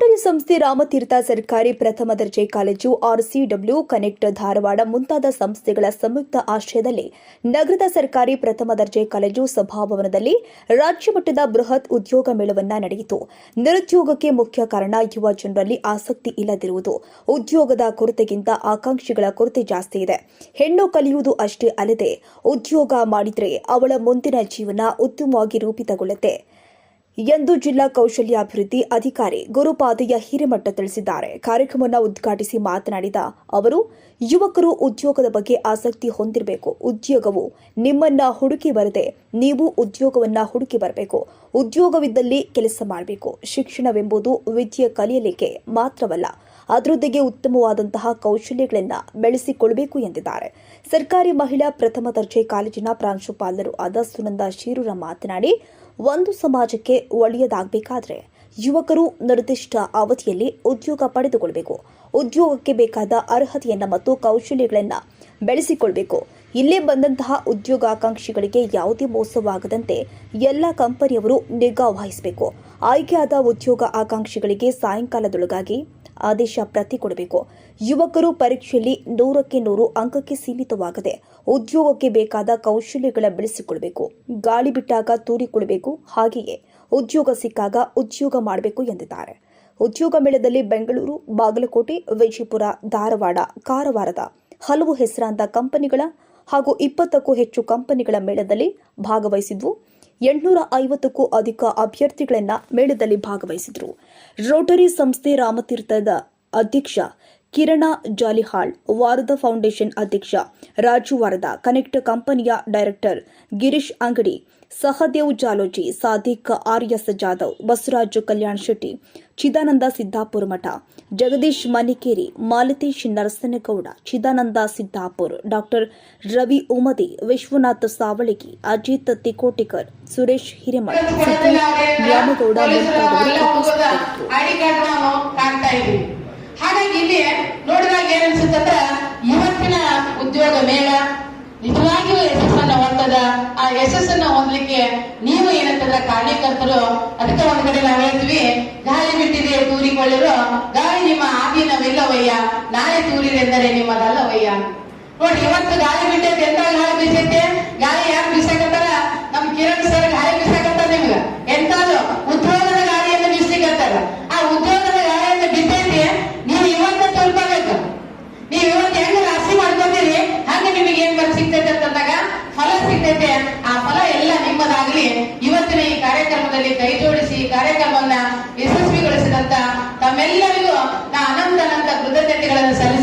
ಸಂಸ್ಥೆ ರಾಮತೀರ್ಥ ಸರ್ಕಾರಿ ಪ್ರಥಮ ದರ್ಜೆ ಕಾಲೇಜು ಆರ್ಸಿಡಬ್ಲ್ಯೂ ಕನೆಕ್ಟ್ ಧಾರವಾಡ ಮುಂತಾದ ಸಂಸ್ಥೆಗಳ ಸಂಯುಕ್ತ ಆಶ್ರಯದಲ್ಲಿ ನಗರದ ಸರ್ಕಾರಿ ಪ್ರಥಮ ದರ್ಜೆ ಕಾಲೇಜು ಸಭಾಭವನದಲ್ಲಿ ರಾಜ್ಯ ಮಟ್ಟದ ಬೃಹತ್ ಉದ್ಯೋಗ ಮೇಳವನ್ನ ನಡೆಯಿತು. ನಿರುದ್ಯೋಗಕ್ಕೆ ಮುಖ್ಯ ಕಾರಣ ಯುವ ಜನರಲ್ಲಿ ಆಸಕ್ತಿ ಇಲ್ಲದಿರುವುದು. ಉದ್ಯೋಗದ ಕೊರತೆಗಿಂತ ಆಕಾಂಕ್ಷಿಗಳ ಕೊರತೆ ಜಾಸ್ತಿ ಇದೆ. ಹೆಣ್ಣು ಕಲಿಯುವುದು ಅಷ್ಟೇ ಅಲ್ಲದೆ ಉದ್ಯೋಗ ಮಾಡಿದರೆ ಅವಳ ಮುಂದಿನ ಜೀವನ ಉತ್ತಮವಾಗಿ ರೂಪಿತಗೊಳ್ಳುತ್ತೆ. ಎಂದು ಜಿಲ್ಲಾ ಕೌಶಲ್ಯಾಭಿವೃದ್ಧಿ ಅಧಿಕಾರಿ ಗುರುಪಾದಯ್ಯ ಹಿರೇಮಠ ತಿಳಿಸಿದ್ದಾರೆ. ಕಾರ್ಯಕ್ರಮವನ್ನು ಉದ್ಘಾಟಿಸಿ ಮಾತನಾಡಿದ ಅವರು, ಯುವಕರು ಉದ್ಯೋಗದ ಬಗ್ಗೆ ಆಸಕ್ತಿ ಹೊಂದಿರಬೇಕು. ಉದ್ಯೋಗವು ನಿಮ್ಮನ್ನ ಹುಡುಕಿ ಬರದೆ ನೀವು ಉದ್ಯೋಗವನ್ನ ಹುಡುಕಿ ಬರಬೇಕು. ಉದ್ಯೋಗವಿದ್ದಲ್ಲಿ ಕೆಲಸ ಮಾಡಬೇಕು. ಶಿಕ್ಷಣವೆಂಬುದು ವಿದ್ಯೆ ಕಲಿಯಲಿಕ್ಕೆ ಮಾತ್ರವಲ್ಲ ಅದರೊಂದಿಗೆ ಉತ್ತಮವಾದಂತಹ ಕೌಶಲ್ಯಗಳನ್ನು ಬೆಳೆಸಿಕೊಳ್ಳಬೇಕು ಎಂದಿದ್ದಾರೆ. ಸರ್ಕಾರಿ ಮಹಿಳಾ ಪ್ರಥಮ ದರ್ಜೆ ಕಾಲೇಜಿನ ಪ್ರಾಂಶುಪಾಲರು ಆದ ಸುನಂದ ಶೀರೂರ ಮಾತನಾಡಿ ಒಂದು ಸಮಾಜಕ್ಕೆ ಒಳ್ಳೆಯದಾಗಬೇಕಾದ್ರೆ ಯುವಕರು ನಿರ್ದಿಷ್ಟ ಅವಧಿಯಲ್ಲಿ ಉದ್ಯೋಗ ಪಡೆದುಕೊಳ್ಳಬೇಕು ಉದ್ಯೋಗಕ್ಕೆ ಬೇಕಾದ ಅರ್ಹತೆಯನ್ನ ಮತ್ತು ಕೌಶಲ್ಯಗಳನ್ನು ಬೆಳೆಸಿಕೊಳ್ಬೇಕು. ಇಲ್ಲೇ ಬಂದಂತಹ ಉದ್ಯೋಗಾಕಾಂಕ್ಷಿಗಳಿಗೆ ಯಾವುದೇ ಮೋಸವಾಗದಂತೆ ಎಲ್ಲ ಕಂಪನಿಯವರು ನಿಗಾ ವಹಿಸಬೇಕು. ಆಯ್ಕೆಯಾದ ಉದ್ಯೋಗ ಆಕಾಂಕ್ಷಿಗಳಿಗೆ ಸಾಯಂಕಾಲದೊಳಗಾಗಿ ಆದೇಶ ಪ್ರತಿ ಕೊಡಬೇಕು ಯುವಕರು ಪರೀಕ್ಷೆಯಲ್ಲಿ ನೂರಕ್ಕೆ ನೂರು ಅಂಕಕ್ಕೆ ಸೀಮಿತವಾಗದೆ ಉದ್ಯೋಗಕ್ಕೆ ಬೇಕಾದ ಕೌಶಲ್ಯಗಳ ಬೆಳೆಸಿಕೊಳ್ಳಬೇಕು ಗಾಳಿ ಬಿಟ್ಟಾಗ ತೂರಿಕೊಳ್ಳಬೇಕು ಹಾಗೆಯೇ ಉದ್ಯೋಗ ಸಿಕ್ಕಾಗ ಉದ್ಯೋಗ ಮಾಡಬೇಕು ಎಂದಿದ್ದಾರೆ. ಉದ್ಯೋಗ ಮೇಳದಲ್ಲಿ ಬೆಂಗಳೂರು, ಬಾಗಲಕೋಟೆ, ವಿಜಯಪುರ, ಧಾರವಾಡ, ಕಾರವಾರದ ಹಲವು ಹೆಸರಾಂತ ಕಂಪನಿಗಳ ಹಾಗೂ ಇಪ್ಪತ್ತಕ್ಕೂ ಹೆಚ್ಚು ಕಂಪನಿಗಳ ಮೇಳದಲ್ಲಿ ಭಾಗವಹಿಸಿದ್ವು. ಎಂಟುನೂರ ಐವತ್ತಕ್ಕೂ ಅಧಿಕ ಅಭ್ಯರ್ಥಿಗಳನ್ನ ಮೇಳದಲ್ಲಿ ಭಾಗವಹಿಸಿದರು. ರೋಟರಿ ಸಂಸ್ಥೆ ರಾಮತೀರ್ಥದ ಅಧ್ಯಕ್ಷ ಕಿರಣ ಜಾಲಿಹಾಳ್ ವಾರದ ಫೌಂಡೇಶನ್ ಅಧ್ಯಕ್ಷ ರಾಜು ವಾರದ ಕನೆಕ್ಟ್ ಕಂಪನಿಯ director Girish Angadi Sahadev Jaloji Sadiq R S Jadhav Basavaraju Kalyan Shetty Chidananda Siddapura Math Jagadish Manikeri Malatesh Narasanagouda Chidananda Siddapur doctor Ravi Umadi Vishwanath Savalagi Ajit Tikotikar Suresh Hiremath Ramagouda Nyamagouda ಮುಂತಾದವರು ಇಲ್ಲಿ ನೋಡಿದಾಗ ಏನ್ ಅನ್ಸುತ್ತಂದ್ರ ಇವತ್ತಿನ ಉದ್ಯೋಗ ಮೇಳ. ನಿಜವಾಗಿಯೂ ಯಶಸ್ಸನ್ನ ಹೊಂದದ. ಆ ಯಶಸ್ಸನ್ನ ಹೊಂದಲಿಕ್ಕೆ ನೀವು ಏನಂತಂದ್ರ ಕಾರ್ಯಕರ್ತರು, ಅದಕ್ಕೆ ಒಂದ್ ಕಡೆ ನಾವು ಹೇಳ್ತೀವಿ, ಗಾಳಿ ಬಿಟ್ಟಿದೆ ತೂರಿಕೊಳ್ಳಿರೋ. ಗಾಳಿ ನಿಮ್ಮ ಆಧೀನವಿಲ್ಲವಯ್ಯ ನಾಳೆ ತೂರಿದೆಂದರೆ ನಿಮ್ಮದಲ್ಲವಯ್ಯ. ನೋಡಿ ಇವತ್ತು ಗಾಳಿ ಬಿಟ್ಟೈತೆ, ಎಂತ ಗಾಳಿ ಬೀಸೈತೆ? ಗಾಳಿ ಯಾರು ಬೀಸಕತ್ತಾರ ಕಾರ್ಯಕ್ರಮದಲ್ಲಿ ಕೈ ಜೋಡಿಸಿ ಕಾರ್ಯಕ್ರಮವನ್ನ ಯಶಸ್ವಿಗೊಳಿಸಿದಂತ ತಮ್ಮೆಲ್ಲರಿಗೂ ನಾ ಅನಂತ ಅನಂತ ಕೃತಜ್ಞತೆಗಳನ್ನು ಸಲ್ಲಿಸಿ